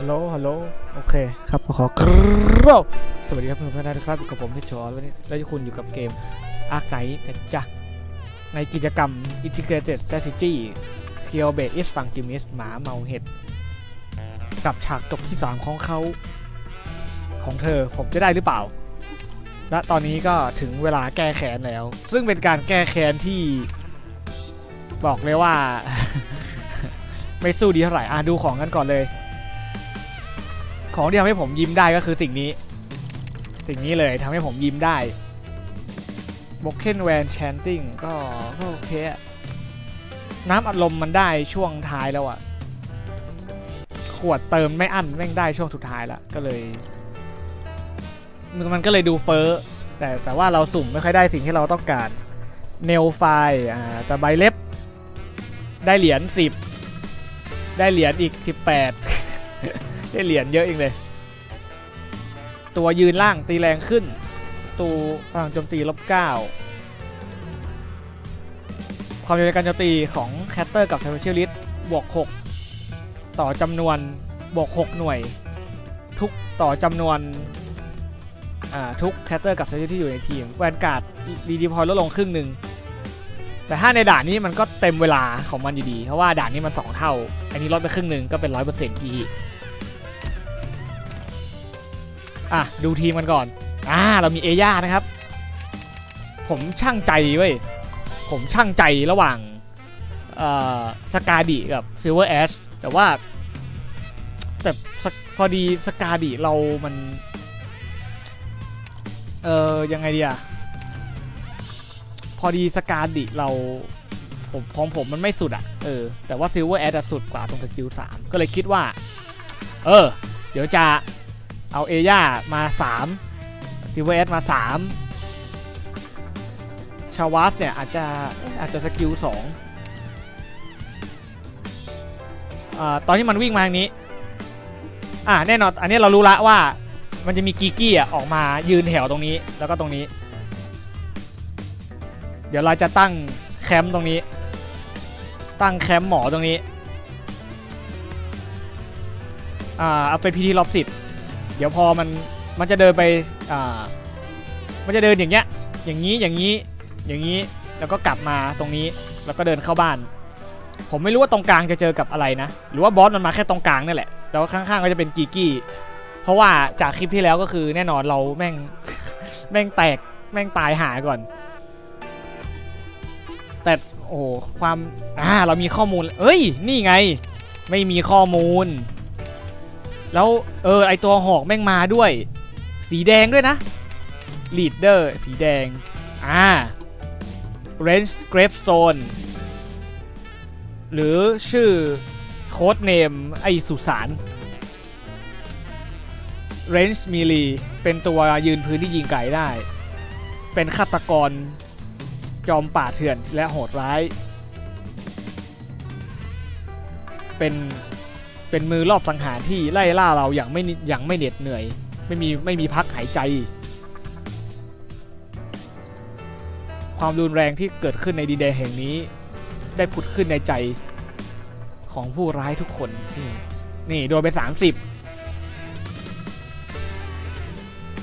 ฮัลโหล ฮัลโหล โอเคครับขอครับสวัสดีครับเพื่อนๆนนะครับอยู่กับผมที่ชอวันนี้และคุณอยู่กับเกมอาร์ไนนะจ๊ะ ในกิจกรรม Integrated Strategy k i l b a s e is f u n g i m i s หมาเมาเห็ด กับฉากจบที่ 3 ของเขาของเธอผมจะได้หรือเปล่า และตอนนี้ก็ถึงเวลาแก้แค้นแล้ว ซึ่งเป็นการแก้แค้นที่ บอกเลยว่า ไม่สู้ดีเท่าไหร่อะดูของกันก่อนเลย ของที่ทำให้ผมยิ้มได้ก็คือสิ่งนี้ สิ่งนี้เลยทำให้ผมยิ้มได้ b o k e n Van Chanting ก็ก็โอเคน้ำอัดลมมันได้ช่วงท้ายแล้วอะขวดเติมไม่อั้นแม่งได้ช่วงสุดท้ายละก็เลยมันมันก็เลยดูเฟ้อแต่แต่ว่าเราสุ่มไม่ค่อยได้สิ่งที่เราต้องการเนลไฟอ่าแต่ใบเล็บ ได้เหรียญ10 ได้เหรียญอีก 18 ได้เหรียญเยอะเองเลย ตัวยืนล่างตีแรงขึ้น ตูพลังโจมตีลบ9ความเร็วในการโจมตีของแคตเตอร์กับ s ซ p เชียลิสบวก 6 ต่อจำนวนบวก 6 หน่วย ทุกต่อจำนวนทุกแคตเตอร์กับ s ซ p เชียที่อยู่ในทีมแวนการ์ดรีดีพอยลดลงครึ่งหนึ่งแต่ถ้าในด่านนี้มันก็เต็มเวลาของมันอยู่ดี เพราะว่าด่านนี้มัน 2 เท่า อันนี้ลดไปครึ่งหนึ่งก็เป็น 100%อีก อะดูทีมกันก่อน อ่าเรามีเอย่านะครับ ผมช่างใจเว้ย ผมช่างใจระหว่างสกาดิกับซิลเวอร์แอชแต่ว่า แต่พอดีสกาดิเรามัน เออยังไงดีอะพอดีสกาดิเราผมของผมมันไม่สุดอะเออแต่ว่าซิลเวอร์แอชสุดกว่าตรงสกิลสามก็เลยคิดว่า เออ เดี๋ยวจะ เอาเอย่ามา3ซิเวเอสมา 3 ชาวาสเนี่ย อาจจะอาจจะสกิล2อตอนที่มันวิ่งมาทางนี้ อ่าแน่นอน อันนี้เรารู้ละว่ามันจะมีกีกี้อะออกมายืนแถวตรงนี้แล้วก็ตรงนี้ เดี๋ยวเราจะตั้งแคมป์ตรงนี้ ตั้งแคมป์หมอตรงนี้ อ่าเอาเป็นพิธีรอบสิทธ เดี๋ยวพอมันมันจะเดินไปอ่ามันจะเดินอย่างเงี้ย อย่างนี้อย่างนี้อย่างนี้แล้วก็กลับมาตรงนี้แล้วก็เดินเข้าบ้าน ผมไม่รู้ว่าตรงกลางจะเจอกับอะไรนะ หรือว่าบอสมันมาแค่ตรงกลางนี่แหละแต่ว่าข้างๆก็จะเป็นกีกี้ เพราะว่าจากคลิปที่แล้วก็คือแน่นอนเราแม่งแม่งแตกแม่งตายหาก่อน แต่โอ้ความอ่าเรามีข้อมูล เอ้ย นี่ไง ไม่มีข้อมูล แล้วเออไอตัวหอกแม่งมาด้วย สีแดงด้วยนะ leader สีแดง อ่า range gravestone หรือชื่อโค้ดเนมไอสุสาน range melee เป็นตัวยืนพื้นที่ยิงไกลได้ เป็นฆาตกรจอมป่าเถื่อนและโหดร้าย เป็น เป็นมือรอบสังหารที่ไล่ล่าเราอย่างไม่อย่างไม่เหน็ดเหนื่อย ไม่มีไม่มีพักหายใจ ความรุนแรงที่เกิดขึ้นในดีเดย์แห่งนี้ ได้ผุดขึ้นในใจของผู้ร้ายทุกคน นี่นี่โดนไป 30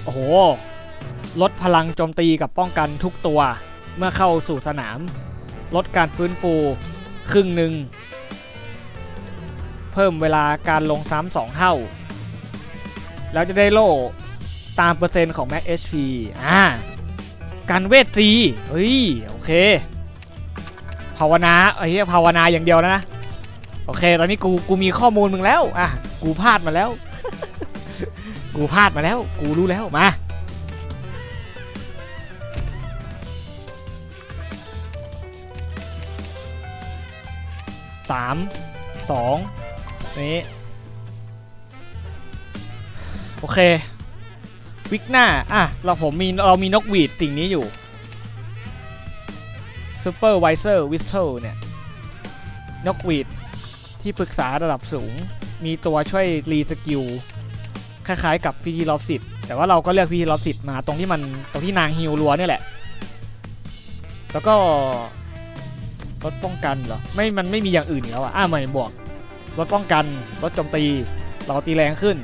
โอ้โห ลดพลังโจมตีกับป้องกันทุกตัว เมื่อเข้าสู่สนาม ลดการฟื้นฟู ครึ่งหนึ่ง เพิ่มเวลาการลงซ้ำสองเท่า แล้วจะได้โล่ตามเปอร์เซ็นต์ของ Max HP อ่าการเวทซีเฮ้ย โอเค ภาวนาไอ้เหี้ยภาวนาอย่างเดียวนะนะ โอเค ตอนนี้กู กูมีข้อมูลมึงแล้ว อะ กูพลาดมาแล้ว กูพลาดมาแล้ว กูรู้แล้ว มา สาม สอง นี้ โอเค วิกหน้า อะ เราผมมี เรามีนกหวีดสิ่งนี้อยู่ Supervisor Whistle เทลเนี่ย นกหวีดที่ปรึกษาระดับสูง มีตัวช่วยรีสกิลคล้ายๆกับพีทีลอฟสิตแต่ว่าเราก็เลือกพีทีลอฟสิตมาตรงที่มันตรงที่นางฮิวรัวเนี่ยแหละ แล้วก็ลดป้องกันเหรอ ไม่ มันไม่มีอย่างอื่นแล้วอะ อ่าไม่บวก ลดป้องกันลดโจมตี เราตีแรงขึ้น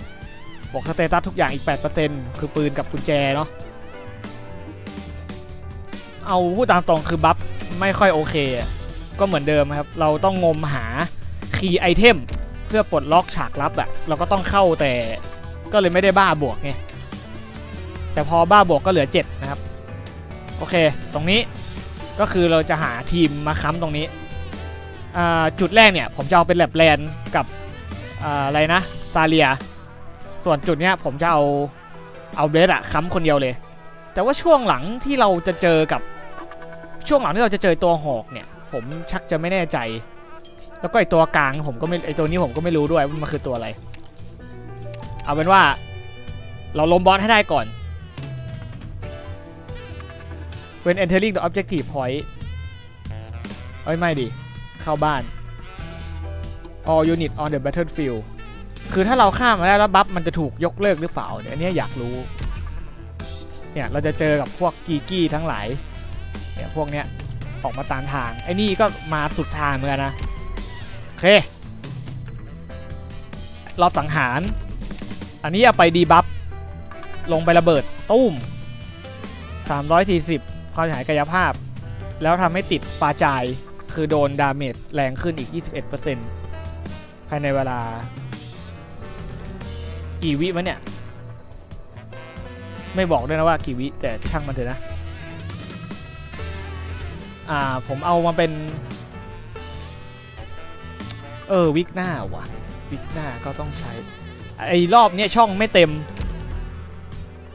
บอกสเตตัสทุกอย่างอีก 8%คือปืนกับกุญแจเนาะเอาพูดตามตรงคือบัฟไม่ค่อยโอเค ก็เหมือนเดิมครับ เราต้องงมหาคีย์ไอเทมเพื่อปลดล็อกฉากลับอะเราก็ต้องเข้าแต่ก็เลยไม่ได้บ้าบวกไงแต่พอบ้าบวกก็เหลือ 7 นะครับ โอเค ตรงนี้ก็คือเราจะหาทีมมาค้ำตรงนี้ จุดแรกเนี่ยผมจะเอาเป็นแลบแลนกับอ่าอะไรนะซาเลีย ส่วนจุดเนี้ยผมจะเอาเอาเบสอะค้ำคนเดียวเลย แต่ว่าช่วงหลังที่เราจะเจอกับช่วงหลังที่เราจะเจอตัวหอกเนี่ย ผมชักจะไม่แน่ใจ แล้วก็ไอตัวกลางผมก็ไม่ไอตัวนี้ผมก็ไม่รู้ด้วยว่ามันคือตัวอะไร เอาเป็นว่า เราล้มบอสให้ได้ก่อน when entering the objective point เอ้ยไม่ดิ เข้าบ้าน all unit on the battlefield คือถ้าเราข้ามมาได้แล้วบัฟมันจะถูกยกเลิกหรือเปล่าเนี่ยอันนี้อยากรู้ เนี่ยเราจะเจอกับพวกกีกี้ทั้งหลาย เนี่ยพวกเนี้ยออกมาตามทาง ไอ้นี่ก็มาสุดทางเหมือนกันนะ โอเค รอบสังหาร อันนี้เอาไปดีบัฟ ลงไประเบิด ตุ้ม 340 ความเสียหายกายภาพ แล้วทำให้ติดปลาจาย คือโดนดาเมจแรงขึ้นอีก 21%ภายในเวลา กี่วิมะเนี่ย ไม่บอกด้วยนะว่ากี่วิ แต่ช่างมันเถอะนะ อ่า ผมเอามาเป็น เออ วิกหน้าว่ะ วิกหน้าก็ต้องใช้ ไอ้รอบเนี้ยช่องไม่เต็ม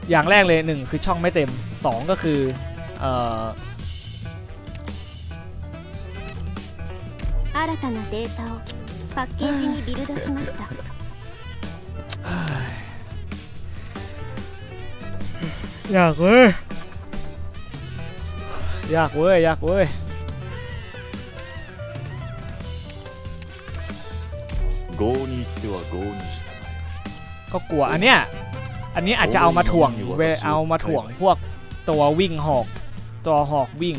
อย่างแรกเลยหนึ่งคือช่องไม่เต็มสองก็คือ เอ่อ 新たなデータをパッケージにビルドしました อยากเว้ย อยากเว้ย อยากเว้ย 郷に行っては郷に従え ก็กลัวอันเนี้ย อันนี้อาจจะเอามาถ่วงเวเอามาถ่วงพวกตัววิ่งหอก ตัวหอกวิ่ง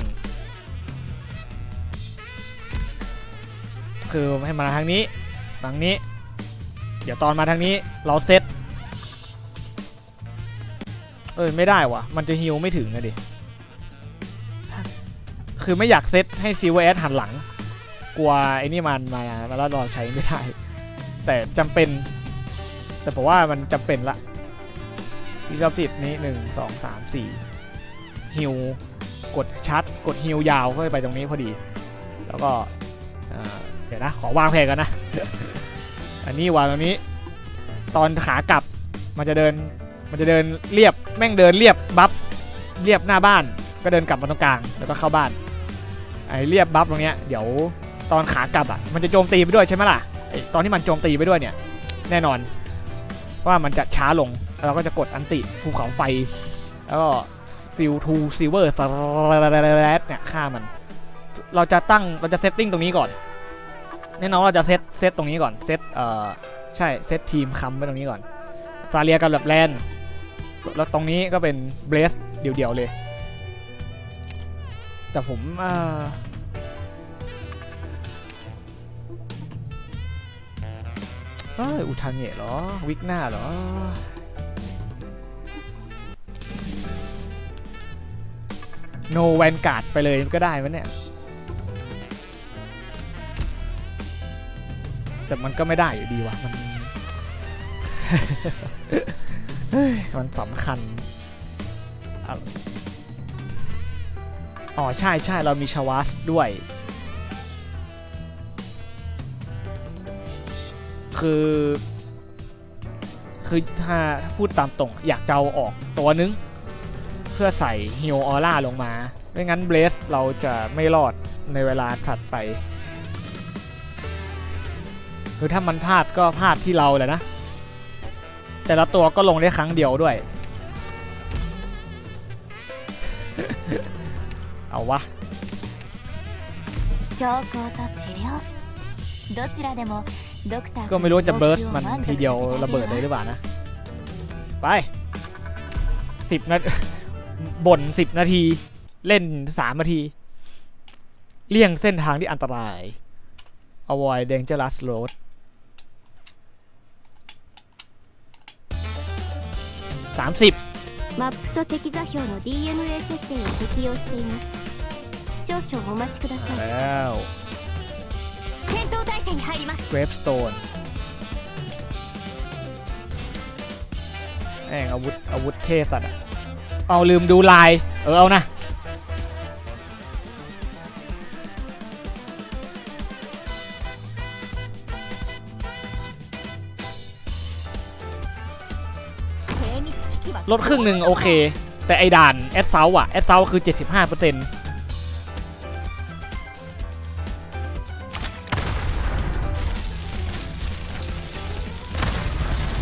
คือให้มาทางนี้ทางนี้ เดี๋ยวตอนมาทางนี้เราเซตเออไม่ได้วะมันจะฮิวไม่ถึงอะดิ คือไม่อยากเซตให้ซีวเอสหันหลัง กลัวไอ้นี่มันมาแล้วเราใช้ไม่ได้ แต่จำเป็น แต่ผมว่ามันจำเป็นละที่เราติดนี้หนึ่งสองสามสี่ฮิวกดชัด กดฮิวยาวเข้าไปตรงนี้พอดี แล้วก็ เดี๋ยวนะ ขอวางแผนกันนะ อันนี้วางตรงนี้ ตอนขากลับมันจะเดิน มันจะเดินเรียบ แม่งเดินเรียบบัฟ เรียบหน้าบ้าน ก็เดินกลับมาตรงกลาง แล้วก็เข้าบ้าน ไอ้เรียบบัฟตรงเนี้ย เดี๋ยวตอนขากลับอะ มันจะโจมตีไปด้วยใช่ไหมล่ะ ไอ้ตอนที่มันโจมตีไปด้วยเนี่ย แน่นอนว่ามันจะช้าลงแล้วเราก็จะกดอันติภูเขาไฟ แล้วก็ฟิลทูซิเวอร์สเนี่ยฆ่ามัน เราจะตั้ง เราจะเซตติ้งตรงนี้ก่อน แน่นอนเราจะเซตเซตตรงนี้ก่อนเซตเอ่อใช่เซตทีมค้ำไว้ตรงนี้ก่อนซาเลียกับแบบแลนแล้วตรงนี้ก็เป็นเบรสเดี่ยวๆเลย แต่ผมเอ่อเอ้ยอุทังเงะเหรอ วิกหน้าเหรอ โนแวนการ์ดไปเลยก็ได้วะเนี่ย แต่มันก็ไม่ได้อยู่ดีว่ะมัน มันสำคัญ อ๋อ ใช่ใช่เรามีชาวาสด้วย คือ คือถ้าพูดตามตรง อยากจะเอาออกตัวนึง เพื่อใส่ฮิวออร่าลงมา ไม่งั้นเบรสเราจะไม่รอดในเวลาถัดไป คือถ้ามันพลาดก็พลาดที่เราแหละนะ แต่ละตัวก็ลงได้ครั้งเดียวด้วย เอาวะก็ไม่รู้จะเบิร์สมันทีเดียวระเบิดเลยหรือเปล่านะ ไปสิบนาบ่นสิบนาที เล่นสามนาที เลี่ยงเส้นทางที่อันตราย avoid dangerous road 30 マップと敵座標の DMA 設定を適用しています少々お待ちください แล้ว 戦闘態勢に入ります เวฟสโตนแม่งอาวุธอาวุธเทสัตว์อะเอาลืมดูลาย เออเอานะ ลดครึ่งหนึ่งโอเค แต่ไอด่านแอดเซาอะแอดเซาคือ 75%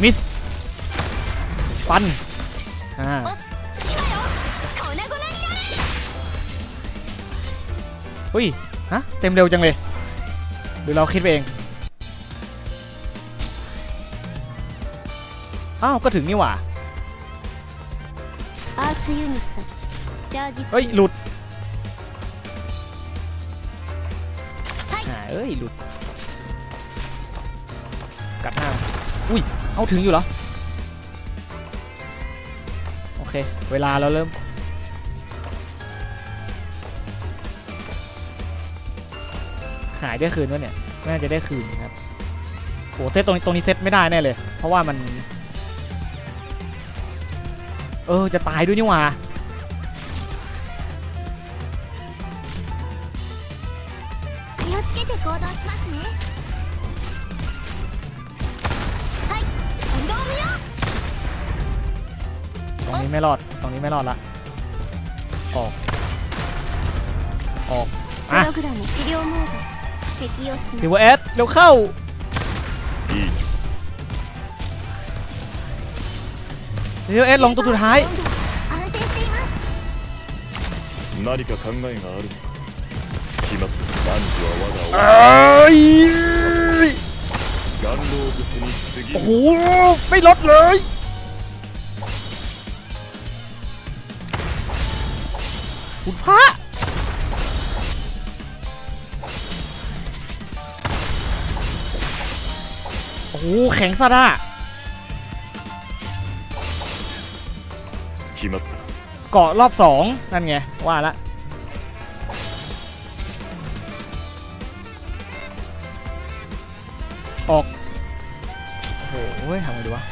มิส ปัน อ่าเฮ้ย ฮะ เต็มเร็วจังเลย หรือเราคิดไปเอง อ้าว ก็ถึงนี่หว่า アーツユニットチャージ เฮ้ย 中 หลุด はい หาเอ้ย หลุด กัดหน้า อุ้ย เอาถึงอยู่เหรอ โอเค เวลาเราเริ่ม หายได้คืนวะเนี่ย น่าจะได้คืนครับโหเซตตรงนี้ตรงนี้เซตไม่ได้แน่เลย เพราะว่ามัน เออ จะตายด้วยนี่หว่าตรงนี้ไม่รอด ตรงนี้ไม่รอดละ ออก ออก อะซิวเอสเร็วเข้า เร็วเอสลงตัวสุดท้าย 温度安定しています何か考えがあるのか決まった男女は我 เอ が ้ย 顔岩老物に次 โอ้ ぐ โห ไม่ลดเลย คุณพระโอ้โห แข็งซะด้า 決まった เกาะรอบสองนั่นไง ว่าละ ออก โอ้โหทำไงดีวะ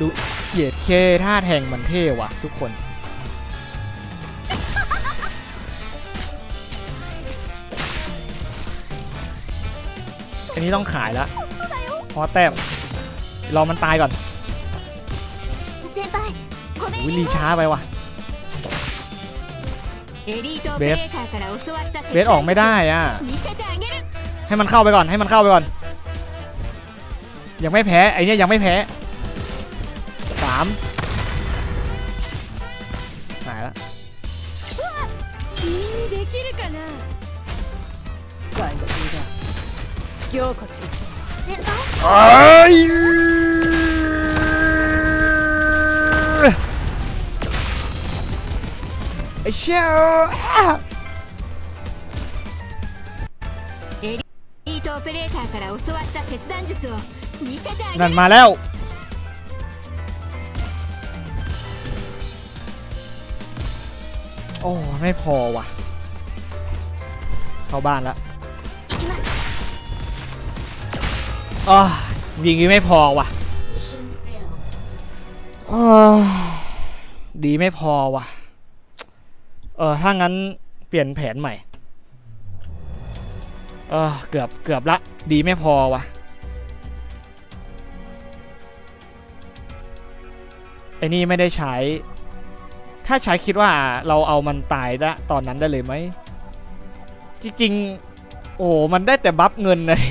ดูเหยียดเคท่าแทงมันเท่ว่ะ ทุกคน นี้ต้องขายแล้วพอแต้มรอมันตายก่อนวิลีช้าไปว่ะเบสเบสออกไม่ได้อะให้มันเข้าไปก่อนให้มันเข้าไปก่อน ยังไม่แพ้ไอเนี้ยยังไม่แพ้สามหายแล้ว 凝固しろ先輩 เอ้ยไอ้เชี่ย エリートオペレーターから教わった切断術を見せてあげ นั่น る มาแล้ว โอ้ ไม่พอว่ะ เข้าบ้านแล้ว อ๋อยิงนี้ไม่พอว่ะดีไม่พอว่ะ เออถ้างั้นเปลี่ยนแผนใหม่ เออเกือบเกือบละ ดีไม่พอว่ะไอ้นี่ไม่ได้ใช้ ถ้าใช้คิดว่าเราเอามันตายได้ตอนนั้นได้เลยไหม จริงๆ โอ้ มันได้แต่บัฟเงินเลย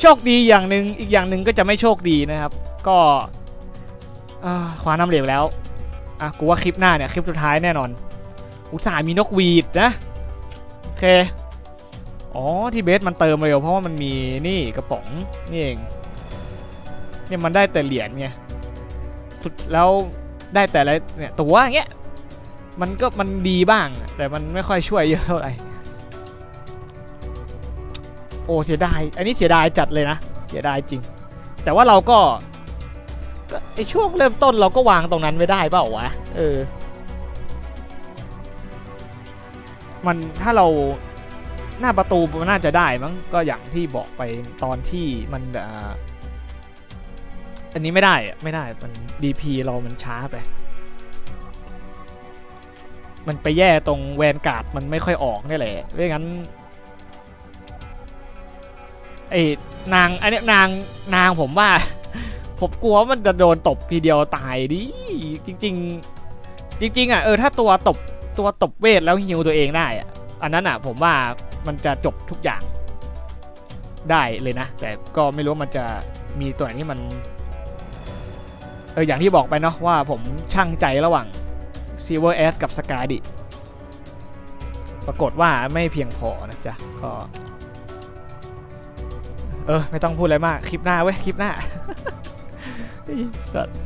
โชคดีอย่างหนึ่งอีกอย่างหนึ่งก็จะไม่โชคดีนะครับ ก็คว้าน้ำเหลวแล้วอะกูว่าคลิปหน้าเนี่ยคลิปสุดท้ายแน่นอน อุตส่าห์มีนกหวีดนะโอเคอ๋อที่เบสมันเติมเร็วเพราะว่ามันมีนี่กระป๋องนี่เองเนี่ยมันได้แต่เหรียญไงสุดแล้วได้แต่ละเนี่ยตัวอย่างเงี้ยมันก็มันดีบ้างแต่มันไม่ค่อยช่วยเยอะเท่าไหร่ อ้เสียดาย อันนี้เสียดายจัดเลยนะ เสียดายจริง แต่ว่าเราก็ไอช่วงเริ่มต้นเราก็วางตรงนั้นไว้ได้เปล่าวะ เออ มันถ้าเราหน้าประตูมันน่าจะได้มั้งก็อย่างที่บอกไปตอนที่มันอันนี้ไม่ได้อะไม่ได้มัน DP เรามันช้าไป มันไปแย่ตรงแวนการ์ดมันไม่ค่อยออกนี่แหละไม่งั้น ไอ้นางอันนี้นางนางผมว่า ผมกลัวมันจะโดนตบทีเดียวตายดิจริง ๆ จริง ๆอะเออถ้าตัวตบตัวตบเวทแล้วฮิวตัวเองได้อะอันนั้นอะผมว่ามันจะจบทุกอย่างได้เลยนะ แต่ก็ไม่รู้มันจะมีตัวไหนที่มันเอออย่างที่บอกไปเนาะว่าผมช่างใจระหว่าง Silver S กับสกาดิ ปรากฏว่าไม่เพียงพอนะจ๊ะก็ เออ ไม่ต้องพูดอะไรมาก คลิปหน้าเว้ย คลิปหน้าสัตว์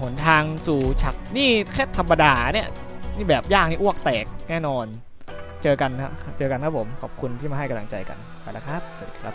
หนทางสู่ฉักนี่แค่ธรรมดาเนี่ย นี่แบบย่างนี่อ้วกแตกแน่นอน เจอกันนะเจอกันครับผม ขอบคุณที่มาให้กำลังใจกัน ไปแล้วครับ สวัสดีครับ